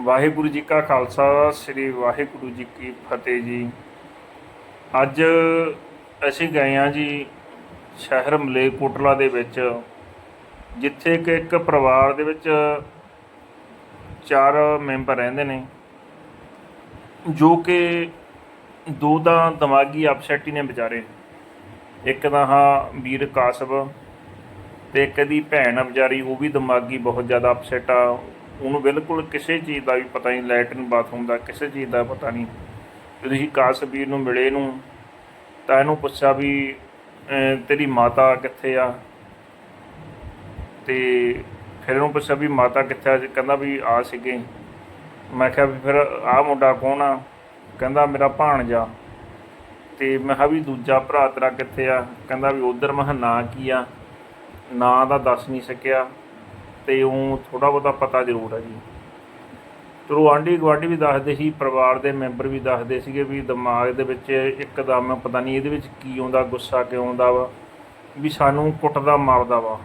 ਵਾਹਿਗੁਰੂ ਜੀ ਕਾ ਖਾਲਸਾ, ਸ੍ਰੀ ਵਾਹਿਗੁਰੂ ਜੀ ਕੀ ਫਤਿਹ ਜੀ। ਅੱਜ ਅਸੀਂ ਗਏ ਹਾਂ ਜੀ ਸ਼ਹਿਰ ਮਲੇਰਕੋਟਲਾ ਦੇ ਵਿੱਚ, ਜਿੱਥੇ ਕਿ ਇੱਕ ਪਰਿਵਾਰ ਦੇ ਵਿੱਚ ਚਾਰ ਮੈਂਬਰ ਰਹਿੰਦੇ ਨੇ, ਜੋ ਕਿ ਦੋ ਦਾ ਦਿਮਾਗੀ ਅਪਸੈਟ ਹੀ ਨੇ ਵਿਚਾਰੇ। ਇੱਕ ਦਾ ਹਾਂ ਵੀਰ ਕਾਸਬ ਤੇ ਇੱਕ ਦੀ ਭੈਣ ਆ ਵਿਚਾਰੀ, ਉਹ ਵੀ ਦਿਮਾਗੀ ਬਹੁਤ ਜ਼ਿਆਦਾ ਅਪਸੈਟ ਆ। ਉਹਨੂੰ ਬਿਲਕੁਲ ਕਿਸੇ ਚੀਜ਼ ਦਾ ਵੀ ਪਤਾ ਨਹੀਂ, ਲੈਟਰਨ ਬਾਥਰੂਮ ਦਾ ਕਿਸੇ ਚੀਜ਼ ਦਾ ਪਤਾ ਨਹੀਂ। ਜਦੋਂ ਅਸੀਂ ਕਾਸਬੀਰ ਨੂੰ ਮਿਲੇ ਨੂੰ, ਤਾਂ ਇਹਨੂੰ ਪੁੱਛਿਆ ਵੀ ਤੇਰੀ ਮਾਤਾ ਕਿੱਥੇ ਆ? ਤੇ ਫਿਰ ਇਹਨੂੰ ਪੁੱਛਿਆ ਵੀ ਮਾਤਾ ਕਿੱਥੇ ਆ? ਕਹਿੰਦਾ ਵੀ ਆ ਸੀਗੇ। ਮੈਂ ਕਿਹਾ ਵੀ ਫਿਰ ਆਹ ਮੁੰਡਾ ਕੌਣ ਆ? ਕਹਿੰਦਾ ਮੇਰਾ ਭਾਣਜਾ। ਤੇ ਮੈਂ ਕਿਹਾ ਵੀ ਦੂਜਾ ਭਰਾ ਤੇਰਾ ਕਿੱਥੇ ਆ? ਕਹਿੰਦਾ ਵੀ ਉਧਰ। ਮੈਂ ਕਿਹਾ ਨਾਂ ਕੀ ਆ? ਨਾਂ ਦਾ ਦੱਸ ਨਹੀਂ ਸਕਿਆ। ਤੇ ਉਹ ਥੋੜਾ ਬਹੁਤਾ ਪਤਾ ਜ਼ਰੂਰ ਹੈ ਜੀ। ਚਲੋ ਆਂਢੀ ਗੁਆਂਢੀ ਵੀ ਦੱਸਦੇ ਸੀ, ਪਰਿਵਾਰ ਦੇ ਮੈਂਬਰ ਵੀ ਦੱਸਦੇ ਸੀਗੇ ਵੀ ਦਿਮਾਗ ਦੇ ਵਿੱਚ ਇੱਕਦਮ ਪਤਾ ਨਹੀਂ ਇਹਦੇ ਵਿੱਚ ਕੀ ਆਉਂਦਾ, ਗੁੱਸਾ ਕਿਉਂ ਆਉਂਦਾ ਵਾ, ਵੀ ਸਾਨੂੰ ਕੁੱਟਦਾ, ਮਾਰਦਾ ਵਾ।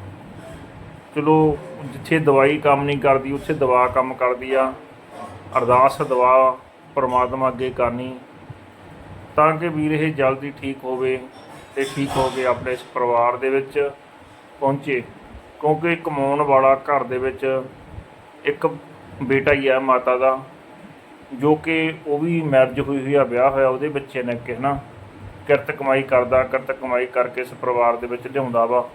ਚਲੋ ਜਿੱਥੇ ਦਵਾਈ ਕੰਮ ਨਹੀਂ ਕਰਦੀ, ਉੱਥੇ ਦਵਾ ਕੰਮ ਕਰਦੀ ਆ। ਅਰਦਾਸ, ਦਵਾ ਪਰਮਾਤਮਾ ਅੱਗੇ ਕਰਨੀ। ਤਾਂ ਕਿ ਵੀਰ ਇਹ ਜਲਦੀ ਠੀਕ ਹੋਵੇ ਤੇ ਠੀਕ ਹੋ ਕੇ ਆਪਣੇ ਇਸ ਪਰਿਵਾਰ ਦੇ ਵਿੱਚ ਪਹੁੰਚੇ। ਕਿਉਂਕਿ ਕਮਾਉਣ ਵਾਲਾ ਘਰ ਦੇ ਵਿੱਚ ਇੱਕ ਬੇਟਾ ਹੀ ਆ ਮਾਤਾ ਦਾ, ਜੋ ਕਿ ਉਹ ਵੀ ਮੈਰਿਜ ਹੋਈ ਹੋਈ ਆ, ਵਿਆਹ ਹੋਇਆ ਉਹਦੇ ਬੱਚੇ ਨੇ ਕਿ ਨਾ ਕਿਰਤ ਕਮਾਈ ਕਰਦਾ, ਕਿਰਤ ਕਮਾਈ ਕਰਕੇ ਇਸ ਪਰਿਵਾਰ ਦੇ ਵਿੱਚ ਲਿਆਉਂਦਾ ਵਾ।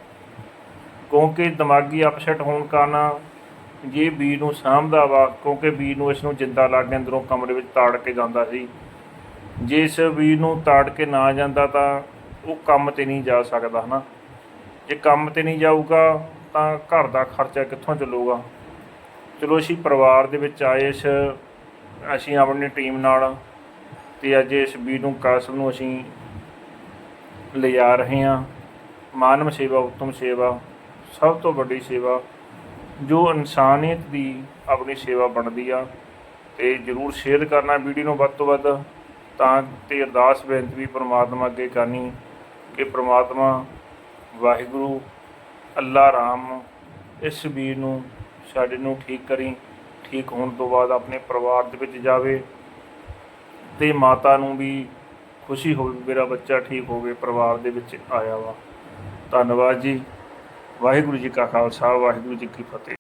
ਕਿਉਂਕਿ ਦਿਮਾਗੀ ਅਪਸੈਟ ਹੋਣ ਕਾਰਨ ਜੇ ਵੀਰ ਨੂੰ ਸਾਂਭਦਾ ਵਾ, ਕਿਉਂਕਿ ਵੀਰ ਨੂੰ ਇਸ ਨੂੰ ਜਿੰਦਾ ਲੱਗ ਕੇ ਅੰਦਰੋਂ ਕਮਰੇ ਵਿੱਚ ਤਾੜ ਕੇ ਜਾਂਦਾ ਸੀ। ਜੇ ਇਸ ਵੀਰ ਨੂੰ ਤਾੜ ਕੇ ਨਾ ਜਾਂਦਾ ਤਾਂ ਉਹ ਕੰਮ ਤੇ ਨਹੀਂ ਜਾ ਸਕਦਾ, ਹਨਾ? ਜੇ ਕੰਮ ਤੇ ਨਹੀਂ ਜਾਊਗਾ ਤਾਂ ਘਰ ਦਾ ਖਰਚਾ ਕਿੱਥੋਂ ਚੱਲੂਗਾ? ਚਲੋ ਅਸੀਂ ਪਰਿਵਾਰ ਦੇ ਵਿੱਚ ਆਏ, ਇਸ, ਅਸੀਂ ਆਪਣੀ ਟੀਮ ਨਾਲ ਤੇ ਅੱਜ ਇਸ ਵੀਰ ਨੂੰ ਕਾਸਲ ਨੂੰ ਅਸੀਂ ਲਿਜਾ ਰਹੇ ਹਾਂ। ਮਾਨਵ ਸੇਵਾ, ਉੱਤਮ ਸੇਵਾ, ਸਭ ਤੋਂ ਵੱਡੀ ਸੇਵਾ ਜੋ ਇਨਸਾਨੀਅਤ ਦੀ ਆਪਣੀ ਸੇਵਾ ਬਣਦੀ ਆ ਤੇ ਜਰੂਰ ਸ਼ੇਅਰ ਕਰਨਾ ਵੀਡੀਓ ਨੂੰ ਵੱਧ ਤੋਂ ਵੱਧ ਤਾਂ ਤੇ ਅਰਦਾਸ ਬੇਨਤੀ ਵੀ ਪ੍ਰਮਾਤਮਾ ਅੱਗੇ ਕਰਨੀ ਕਿ ਪ੍ਰਮਾਤਮਾ ਵਾਹਿਗੁਰੂ ਅੱਲਾ ਰਾਮ, ਇਸ ਵੀਰ ਨੂੰ, ਸਾਡੇ ਨੂੰ ਠੀਕ ਕਰੀ, ਠੀਕ ਹੋਣ ਤੋਂ ਬਾਅਦ ਆਪਣੇ ਪਰਿਵਾਰ ਦੇ ਵਿੱਚ ਜਾਵੇ ਤੇ ਮਾਤਾ ਨੂੰ ਵੀ ਖੁਸ਼ੀ ਹੋਵੇ ਮੇਰਾ ਬੱਚਾ ਠੀਕ ਹੋ ਗਿਆ ਪਰਿਵਾਰ ਦੇ ਵਿੱਚ ਆਇਆ ਵਾ। ਧੰਨਵਾਦ ਜੀ। ਵਾਹਿਗੁਰੂ ਜੀ ਕਾ ਖਾਲਸਾ, ਵਾਹਿਗੁਰੂ ਜੀ ਕੀ ਫਤਿਹ।